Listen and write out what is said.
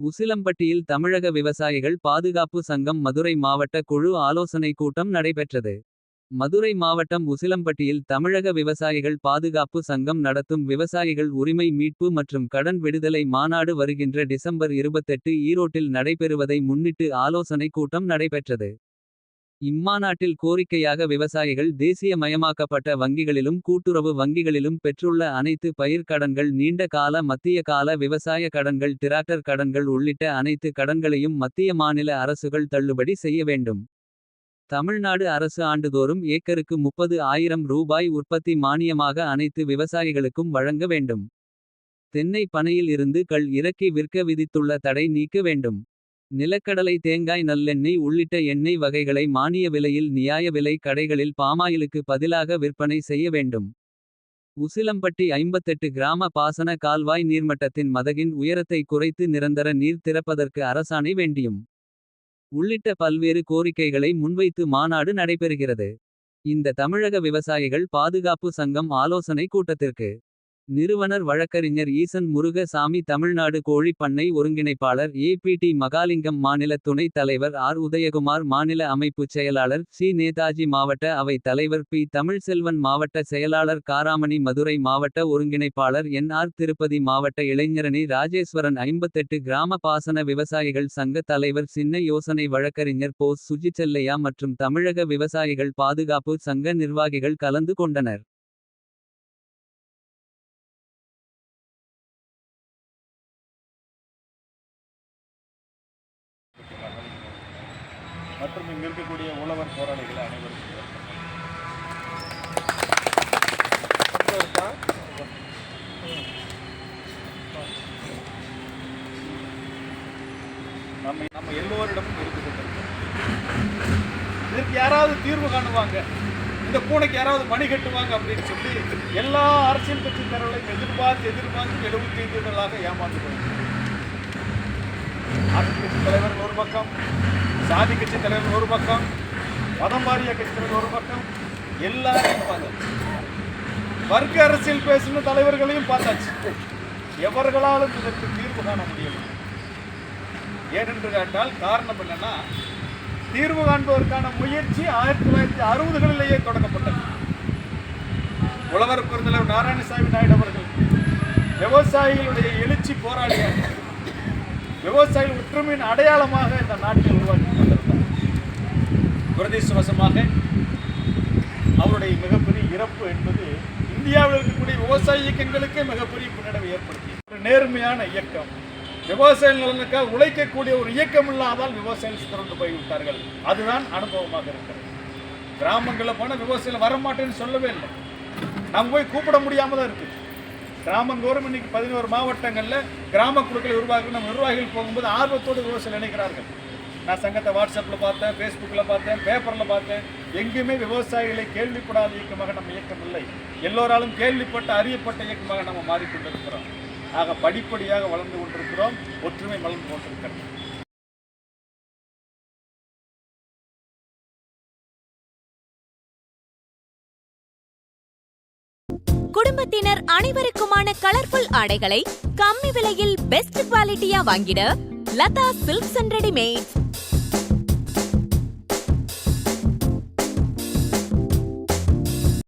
உசிலம்பட்டியில் தமிழக விவசாயிகள் பாதுகாப்பு சங்கம் மதுரை மாவட்ட குழு ஆலோசனை கூட்டம் நடைபெற்றது. மதுரை மாவட்டம் உசிலம்பட்டியில் தமிழக விவசாயிகள் பாதுகாப்பு சங்கம் நடத்தும் விவசாயிகள் உரிமை மீட்பு மற்றும் கடன் விடுதலை மாநாடு வருகின்ற டிசம்பர் 28 ஈரோட்டில் நடைபெறுவதை முன்னிட்டு ஆலோசனை கூட்டம் நடைபெற்றது. இம்மாநாட்டில் கோரிக்கையாக விவசாயிகள் தேசியமயமாக்கப்பட்ட வங்கிகளிலும் கூட்டுறவு வங்கிகளிலும் பெற்றுள்ள அனைத்து பயிர் கடன்கள் நீண்ட கால மத்திய கால விவசாய கடன்கள் டிராக்டர் கடன்கள் உள்ளிட்ட அனைத்து கடன்களையும் மத்திய மாநில அரசுகள் தள்ளுபடி செய்ய வேண்டும். தமிழ்நாடு அரசு ஆண்டுதோறும் ஏக்கருக்கு முப்பது ஆயிரம் ரூபாய் உற்பத்தி மானியமாக அனைத்து விவசாயிகளுக்கும் வழங்க வேண்டும். தென்னை பனையில் இருந்து கள் இறக்கி விற்க விதித்துள்ள தடை நீக்க வேண்டும். நிலக்கடலை தேங்காய் நல்லெண்ணெய் உள்ளிட்ட எண்ணெய் வகைகளை மானிய விலையில் நியாய விலை கடைகளில் பாமாயிலுக்கு பதிலாக விற்பனை செய்ய வேண்டும். உசிலம்பட்டி 58 கிராம பாசன கால்வாய் நீர்மட்டத்தின் மதகின் உயரத்தை குறைத்து நிரந்தர நீர் திறப்பதற்கு அரசாணை வேண்டியும். உள்ளிட்ட பல்வேறு கோரிக்கைகளை முன்வைத்து மாநாடு நடைபெறுகிறது. இந்த தமிழக விவசாயிகள் பாதுகாப்பு சங்கம் ஆலோசனை கூட்டத்திற்கு. நிறுவனர் வழக்கறிஞர் ஈசன் முருக சாமி தமிழ்நாடு கோழிப் பண்ணை ஒருங்கிணைப்பாளர் ஏபிடி மகாலிங்கம் மாநில துணைத் தலைவர் ஆர் உதயகுமார் மாநில அமைப்புச் செயலாளர் சி நேதாஜி மாவட்ட அவை தலைவர் பி தமிழ்செல்வன் மாவட்ட செயலாளர் காராமணி மதுரை மாவட்ட ஒருங்கிணைப்பாளர் என் ஆர் திருப்பதி மாவட்ட இளைஞரணி ராஜேஸ்வரன் 58 கிராம பாசன விவசாயிகள் சங்க தலைவர் சின்ன யோசனை வழக்கறிஞர் போஸ் சுஜிச்செல்லையா மற்றும் தமிழக விவசாயிகள் பாதுகாப்பு சங்க நிர்வாகிகள் கலந்து கொண்டனர். மற்றும் இங்க இருக்கக்கூடிய உழவர் போராளிகள் அனைவருக்கும் நம்ம நம்ம எல்லோரிடமும் இருந்து கொண்டிருக்கோம் இதற்கு யாராவது தீர்வு காணுவாங்க? இந்த பூனைக்கு யாராவது மணி கட்டுவாங்க அப்படின்னு சொல்லி எல்லா அரசியல் கட்சி தலைவர்களையும் எதிர்பார்த்து எதிர்பார்த்து எழுபத்தி ஐந்து நாளாக ஏமாந்து போயிருக்கிறோம் ஆட்சி கட்சி தலைவர்கள் ஒரு பக்கம் சாதி கட்சி தலைவர் ஒரு பக்கம் மதம் வாரிய கட்சி தலைவர் ஒரு பக்கம் எல்லாரையும் பார்த்தாச்சு. வர்க்க அரசியல் பேசின தலைவர்களையும் பார்த்தாச்சு. எவர்களாலும் இதற்கு தீர்வு காண முடியவில்லை. ஏனென்று கேட்டால் காரணம் என்னன்னா தீர்வு காண்பதற்கான முயற்சி ஆயிரத்தி தொள்ளாயிரத்தி அறுபதுகளிலேயே தொடங்கப்பட்டது. உழவர் பெருந்தலைவர் நாராயணசாமி நாயுடு அவர்கள் விவசாயிகளுடைய எழுச்சி போராளியாக விவசாயிகள் ஒற்றுமையின் அடையாளமாக இந்த நாட்டை உருவாக்கினார். துரதிருஷ்டவசமாக அவருடைய மிகப்பெரிய இறப்பு என்பது இந்தியாவில் இருக்கக்கூடிய விவசாய இயக்கங்களுக்கே மிகப்பெரிய பின்னடைவை ஏற்படுத்தி. ஒரு நேர்மையான இயக்கம். விவசாய நலனுக்காக உழைக்கக்கூடிய ஒரு இயக்கம் இல்லாதால் விவசாயிகள் சிதறந்து போய்விட்டார்கள். அதுதான் அனுபவமாக இருக்கிறது. கிராமங்களில் போனால் விவசாயிகள் வரமாட்டேன்னு சொல்லவே இல்லை. நம்ம போய் கூப்பிட முடியாமல் தான் இருக்குது. கிராமந்தோறும் இன்னைக்கு பதினோரு மாவட்டங்களில் கிராம குழுக்களை உருவாக்கி நம்ம நிர்வாகிகள் போகும்போது ஆர்வத்தோடு விவசாயம் நினைக்கிறார்கள். நான் சங்கத்தை வாட்ஸ்அப்பில் பார்த்தேன் ஃபேஸ்புக்கில் பார்த்தேன் பேப்பரில் பார்த்தேன். எங்கேயுமே விவசாயிகளை கேள்விப்படாத இயக்கமாக நம்ம இயக்கம் இல்லை. எல்லோராலும் கேள்விப்பட்ட அறியப்பட்ட இயக்கமாக நம்ம மாறிக்கொண்டிருக்கிறோம். ஆக படிப்படியாக வளர்ந்து கொண்டிருக்கிறோம். ஒற்றுமை வளர்ந்து கொண்டிருக்கிறோம் குடும்பத்தினர் அனைவருக்குமான கலர்ஃபுல் ஆடைகளை கம்மி விலையில் பெஸ்ட் குவாலிட்டியா வாங்கிட லதா சில்க்ஸ் அண்ட் ரெடிமேட்